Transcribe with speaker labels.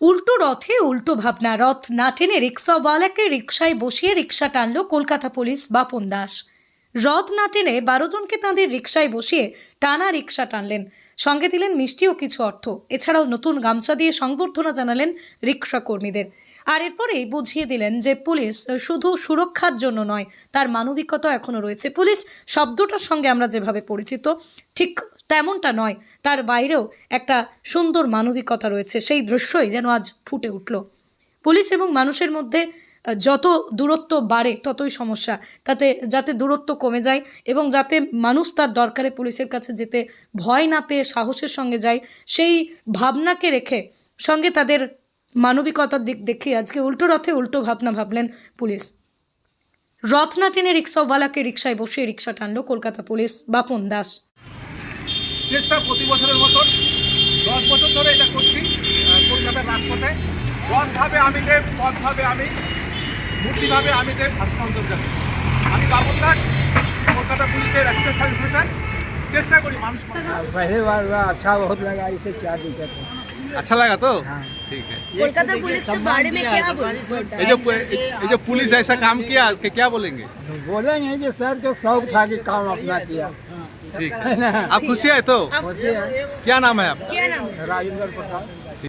Speaker 1: উল্টো রথে উল্টো ভাবনা, রথ না টেনে রিক্সাওয়ালাকে রিক্সায় বসিয়ে রিক্সা টানলো কলকাতা পুলিশ বাপন দাস। রথ না টেনে বারো জনকে তাঁদের রিক্সায় বসিয়ে টানা রিক্সা টানলেন। সঙ্গে দিলেন মিষ্টি ও কিছু অর্থ। এছাড়াও নতুন গামছা দিয়ে সংবর্ধনা জানালেন রিক্সা কর্মীদের। আর এরপরেই বুঝিয়ে দিলেন যে পুলিশ শুধু সুরক্ষার জন্য নয়, তার মানবিকতা এখনও রয়েছে। পুলিশ শব্দটার সঙ্গে আমরা যেভাবে পরিচিত, ঠিক তেমনটা নয়, তার বাইরেও একটা সুন্দর মানবিকতা রয়েছে। সেই দৃশ্যই যেন আজ ফুটে উঠল। পুলিশ এবং মানুষের মধ্যে যত দূরত্ব বাড়ে, ততই সমস্যা। তাতে, যাতে দূরত্ব কমে যায় এবং যাতে মানুষ তার দরকারে পুলিশের কাছে যেতে ভয় না পেয়ে সাহসের সঙ্গে যায়, সেই ভাবনাকে রেখে সঙ্গে তাদের মানবিকতার দিক দেখিয়ে আজকে উল্টো রথে উল্টো ভাবনা ভাবলেন পুলিশ। রথ না টেনে রিক্সাওয়ালাকে রিক্সায় বসিয়ে রিক্সা টানল কলকাতা পুলিশ, বাপন দাস।
Speaker 2: চেষ্টা প্রতি বছরের মতন দশ বছর ধরে এটা করছি আহ, কলকাতার রাজপথে রথভাবে আমি দেব পথভাবে আমি মূর্তিভাবে আমি দেব ভাস্কর যাবে আমি বাবুল দাস কলকাতা পুলিশের অ্যাসিস্ট্যান্ট সাব ইন্সপেক্টর চেষ্টা করি মানুষ
Speaker 3: हाँ, पहले बार हुआ अच्छा बहुत लगा इसे क्या दिक्कत है
Speaker 2: अच्छा लगा तो
Speaker 3: हाँ।
Speaker 2: ठीक है
Speaker 4: कोलकाता पुलिस के बारे में क्या बोलते
Speaker 2: ये जो ये जो पुलिस ऐसा काम किया कि क्या बोलेंगे
Speaker 3: बोलेंगे कि सर को शौक था कि काम अपना किया
Speaker 2: ठीक है। आप खुशी है तो? क्या नाम है आप
Speaker 3: राजेंद्र प्रसाद।